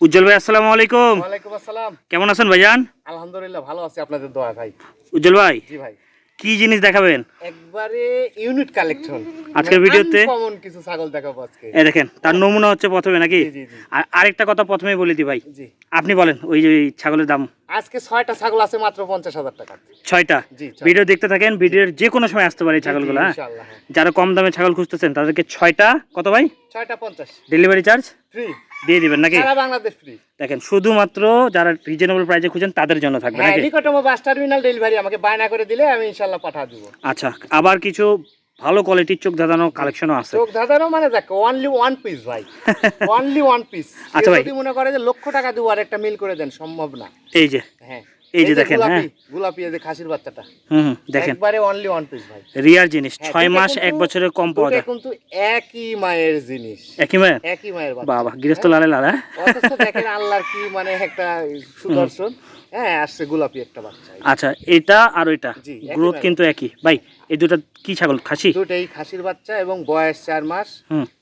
উজ্জ্বল ভাই আসসালামু আলাইকুম। ওয়ালাইকুম আসসালাম। কেমন আছেন ভাইজান? আলহামদুলিল্লাহ ভালো আছি আপনাদের দোয়া ভাই। উজ্জ্বল ভাই জি ভাই। কি জিনিস দেখাবেন? একবারে ইউনিট কালেকশন আজকের ভিডিওতে- কমন কিছু ছাগল দেখাবো আজকে। এই দেখেন তার নমুনা হচ্ছে প্রথমে নাকি। আর আরেকটা কথা প্রথমেই বলে দিই ভাই। জি। আপনি বলেন ওই যে ছাগলের দাম। আজকে ছয়টা ছাগল আছে মাত্র পঞ্চাশ হাজার টাকা। ছয়টা? ভিডিও দেখতে থাকেন ভিডিওর যে কোনো সময় আসতে পারে এই ছাগলগুলো হ্যাঁ? হ্যাঁ। যারা কম দামে ছাগল খুঁজতেছেন তাদেরকে ছয়টা কত ভাই? ছয়টা পঞ্চাশ। ডেলিভারি চার্জ ফ্রি দিয়ে দিবেন নাকি? সারা বাংলাদেশ ফ্রি দেখেন শুধুমাত্র যারা রিজনেবল প্রাইসে খুঁজেন তাদের জন্য থাকবে হ্যাঁ নাকি? নিকটতম বাস টার্মিনাল ডেলিভারি আমাকে বায়না করে দিলে আমি ইনশাআল্লাহ পাঠা দেব। আচ্ছা আবার কিছু ভালো কোয়ালিটির চোখ ধাঁধানো কালেকশনও আছে। চোখ ধাঁধানো মানে দেখ অনলি ওয়ান পিস ভাই। অনলি ওয়ান পিস আচ্ছা ভাই। যদি মনে করে যে লক্ষ টাকা দিব আর একটা মিল করে দেন সম্ভব না। এই যে। হ্যাঁ। এই যে দেখেন, হ্যাঁ। গোলাপি এই যে খাসির বাচ্চাটা। হুম দেখেন। একবারে অনলি ওয়ান পিস ভাই। রিয়ার জিনিস হ্যাঁ, ছয় মাস কিন্তু- এক বছরের কম পাওয়া যায়। কিন্তু একই মায়ের জিনিস। একই মায়ের? একই মায়ের বাবা গৃহস্থ লালে লালা অথচ দেখেন আল্লাহর কি মানে একটা সুদর্শন। হ্যাঁ আসছে গোলাপি একটা বাচ্চা। আচ্ছা এটা আর ওইটা? গ্রোথ কিন্তু একই। ভাই এই দুটো কি ছাগল? খাসি? দুটোই খাসির বাচ্চা এবং বয়স চার মাস।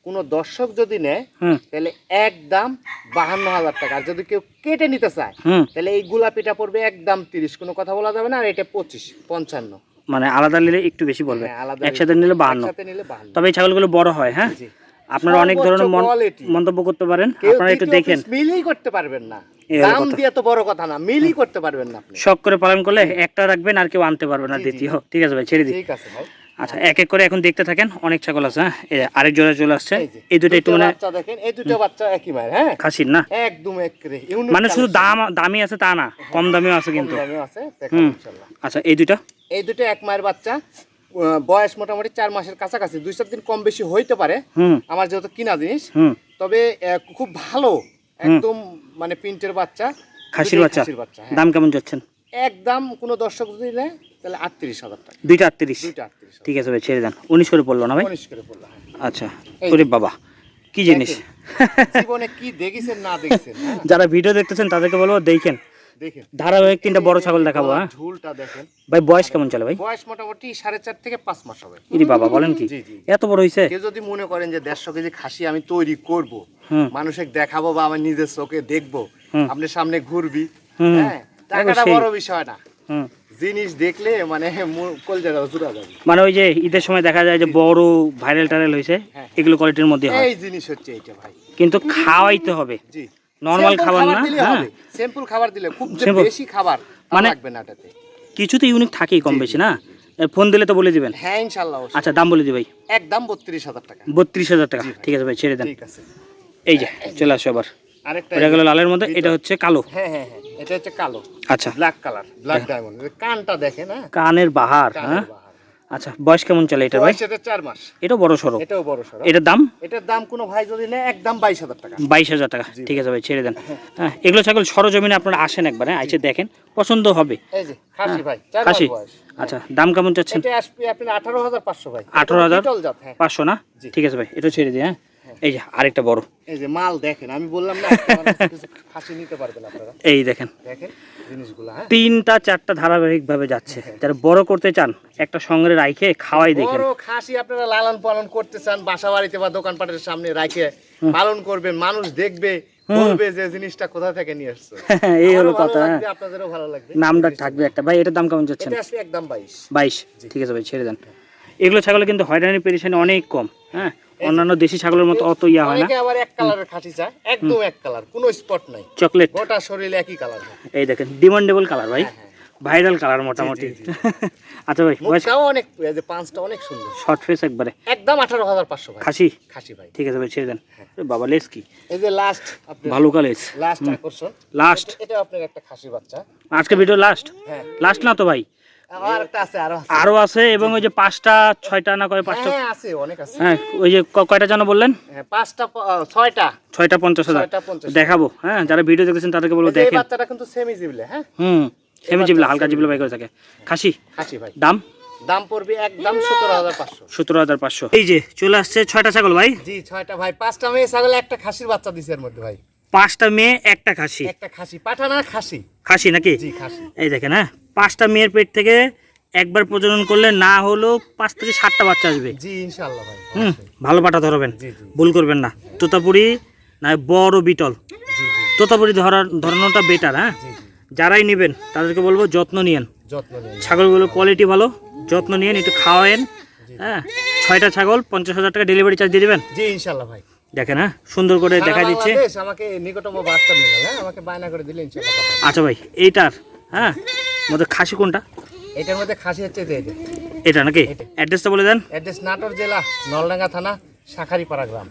কোনো দর্শক যদি নেয় তাহলে একদম বাহান্ন হাজার টাকা। আর যদি কেউ কেটে নিতে চায় তাহলে এই গোলাপিটা পড়বে একদম তিরিশ। কোনো কথা বলা যাবে না আর এটা পঁচিশ পঞ্চান্ন। মানে আলাদা নিলে একটু বেশি পড়বে হ্যাঁ, একসাথে নিলে বাহান্ন। তবে এই ছাগলগুলো বড় হয় হ্যাঁ। আপনারা অনেক ধরনের মন্তব্য করতে পারেন। আপনারা একটু দেখেন। মিলই করতে পারবেন না। দাম দিয়ে তো বড় কথা না মিলই করতে পারবেন না শখ করে পালন করলে একটা রাখবেন আর কেউ আনতে পারবে না। দ্বিতীয়। ঠিক আছে ভাই ছেড়ে দিই। ঠিক আছে ভাই। আচ্ছা এক এক করে এখন দেখতে থাকেন অনেক ছাগল আছে হ্যাঁ? আরেক জোড়া চলে আসছে। এই দুটো একটু মানে দেখেন এই দুটো বাচ্চা একই মায়ের হ্যাঁ? খাসির না? একদম ইউনিক মানে শুধু দাম দামি আছে তা না কম দামিও আছে কিন্তু। আছে আচ্ছা এই দুইটা এই দুটো এক মায়ের বাচ্চা বয়স মোটামুটি চার মাসের কাছাকাছি দুই চার দিন কম বেশি হইতে পারে আমার যেহেতু কিনা জিনিস। তবে খুব ভালো একদম মানে প্রিন্টের বাচ্চা খাসির বাচ্চা। হ্যাঁ। দাম কেমন যাচ্ছেন? একদম কোনো দর্শক যদি নেয় তাহলে আটত্রিশ হাজার টাকা। দুইটা আটত্রিশ? দুইটা আটত্রিশ ঠিক আছে ভাই ছেড়ে দেন। উনিশ করে পড়ল না ভাই? উনিশ করে পড়ল হ্যাঁ। আচ্ছা ওরে বাবা কি জিনিস? জীবনে কি দেখেছেন না দেখেছেন হ্যাঁ? যারা ভিডিও দেখতেছেন তাদেরকে বলব দেখেন। দেখেন। ধারাবাহিক তিনটা বড় ছাগল দেখাবো হ্যাঁ? ঝুলটা দেখেন। ভাই বয়স কেমন চলে ভাই? বয়স মোটামুটি সাড়ে চার থেকে পাঁচ মাস হবে। ইরি বাবা বলেন কি? এত বড় কেউ যদি মনে করেন যে দেড়শো কেজি খাসি আমি তৈরি করব দেখাবো বা আমার নিজের চোখে দেখব হুম। আপনি সামনে ঘুরবি হ্যাঁ? টাকাটা বড় বিষয় না। জিনিস দেখলে মানে কলজাটা জুড়া যাবে। মানে ওই যে ঈদের সময় দেখা যায় যে বড় ভাইরাল টাইরাল হয়েছে হ্যাঁ। এগুলো কোয়ালিটির মধ্যে হয়। এই জিনিস হচ্ছে এইটা ভাই। কিন্তু খাওয়াইতে হবে। জি। নর্মাল খাবার না? হ্যাঁ। সিম্পল খাবার দিলে খুব বেশি খাবার মানে- লাগবে না এটাতে। কিছু তো ইউনিক থাকেই কম বেশি না? ফোন দিলে তো বলে দিবেন। হ্যাঁ ইনশাল্লাহ আচ্ছা দাম বলে দি ভাই। একদম বত্রিশ হাজার টাকা। বত্রিশ হাজার টাকা। ঠিক আছে ভাই ছেড়ে দেন। ঠিক আছে। এই যে চলে আসো আবার। আরেকটা এটা গেল লালের মধ্যে এটা হচ্ছে কালো। হ্যাঁ হ্যাঁ হ্যাঁ এটা হচ্ছে কালো। আচ্ছা। ব্ল্যাক কালার ব্ল্যাক ডায়মন্ড কানটা দেখে না কানের বাহার হ্যাঁ? বাহার। আচ্ছা বয়স কেমন চলে এটা ভাই? এটা চার মাস। এটা বড় সড়ো? এটাও বড় সড়ো। এটার দাম? এটার দাম কোনো ভাই যদি নেয় একদম বাইশ হাজার টাকা। বাইশ হাজার টাকা। ঠিক আছে ভাই ছেড়ে দেন। হ্যাঁ। এগুলো ছাগল সরজমিনে আপনারা আসেন একবার হ্যাঁ এসে দেখেন পছন্দ হবে। এই যে খাসি ভাই 4 মাস খাসি। আচ্ছা দাম কেমন চাচ্ছেন? এটা আসবে আপনার আঠারো হাজার পাঁচশো ভাই। 18,000? বিটল জাত, হ্যাঁ। পাঁচশো না? ঠিক আছে ভাই এটা ছেড়ে দিই হ্যাঁ। এই যে আরেকটা বড়। এই যে মাল দেখেন আমি বললাম না নিতে পারবেন আপনারা। এই দেখেন। দেখেন জিনিসগুলো হ্যাঁ। তিনটা চারটা যাচ্ছে। যারা বড় করতে চান একটা সঙ্গে রাইখে খাওয়াই দেখেন। বড় খাসি আপনারা লালন পালন করতে চান বাসা বাড়িতে বা দোকানপাটের সামনে রাখে পালন করবেন মানুষ দেখবে বলবে যে জিনিসটা কোথা থেকে নিয়ে আসছো। এই হলো কথা হ্যাঁ। আপনাদেরও ভালো লাগবে। নামটা থাকবে একটা। ভাই এটার দাম কেমন যাচ্ছেন? এটা একদম বাইশ। বাইশ। ঠিক আছে ভাই ছেড়ে দেন। এগুলো ছাগলে কিন্তু হয়রানি পেরেশানি অনেক কম হ্যাঁ। অন্যান্য দেশি ছাগলের মতো অত ইয়া হয় না। আবার এক কালারের খাসি চায় একদম এক কালার কোনো স্পট নাই। চকলেট। গোটা শরীরে একই কালার এই দেখেন ডিমান্ডেবল কালার ভাই। হ্যাঁ, হ্যাঁ। ভাইরাল কালার মোটামুটি। আচ্ছা ভাই মুখটাও অনেক এই যে পাঁচটা অনেক সুন্দর। শর্ট ফেস একবারে। একদম আঠারো হাজার পাঁচশো ভাই। খাসি? খাসি ভাই। ঠিক আছে ভাই ছেড়ে দেন। বাবা লেস কি? এই যে লাস্ট আপনি ভালো কালেজ লাস্ট আকর্ষণ। লাস্ট এটা আপনার একটা খাসি বাচ্চা। আজকে ভিডিও লাস্ট হ্যাঁ। লাস্ট না তো ভাই? আর আছে। এবং ওই যে পাঁচটা ছয়টা না কয় পাঁচটা? হ্যাঁ আছে অনেক আছে। হ্যাঁ ওই যে কয়টা যেন বললেন? হ্যাঁ, পাঁচটা ছয়টা। ছয়টা পঞ্চাশ হাজার। দেখাবো হ্যাঁ যারা ভিডিও দেখেছেন তাদেরকে বলব দেখেন। বাচ্চাটা কিন্তু সেমি জিবলে হ্যাঁ? হুম সেমি জিবলা হালকা জিবলা বাই করে থাকে। খাসি? খাসি ভাই। দাম? দাম পড়বে একদম সতেরো হাজার পাঁচশো। সতেরো হাজার পাঁচশো। এই যে চলে আসছে ছয়টা ছাগল ভাই। জি ছয়টা ভাই পাঁচটা মেয়ে ছাগল একটা খাসির বাচ্চা দিছে এর মধ্যে ভাই। পাঁচটা মেয়ে একটা খাসি। একটা খাসি পাঠানা খাসি। খাসি নাকি? জি খাসি। এই দেখেন হ্যাঁ? পাঁচটা মেয়ের পেট থেকে একবার প্রজনন করলে না হলেও পাঁচ থেকে সাতটা বাচ্চা আসবে। জি ভাই হুম? ভালো পাটা ধরবেন। ভুল করবেন না। তোতাপুরি না বড় বিটল। তোতাপুরি ধরার ধরানোটা বেটার হ্যাঁ? যারাই নেবেন তাদেরকে বলব যত্ন নিয়েন। নিন কোয়ালিটি ভালো যত্ন নিয়েন একটু খাওয়ায়েন হ্যাঁ? ছয়টা ছাগল পঞ্চাশ হাজার টাকা ডেলিভারি চার্জ দিয়ে দেবেন? জি ইনশাল্লাহ ভাই। দেখেন হ্যাঁ? সুন্দর করে দেখা দিচ্ছে। আমাকে নিকটম বার্তা নিল হ্যাঁ? আমাকে বায়না করে দিলে ইনশাল্লাহ কথা হবে। আচ্ছা ভাই এইটার হ্যাঁ? মধ্যে খাসি কোনটা? এটার মধ্যে খাসি হচ্ছে এটা নাকি? অ্যাড্রেসটা বলে দেন। অ্যাড্রেস নাটোর জেলা নলডাঙ্গা থানা শাখারিপাড়া গ্রাম।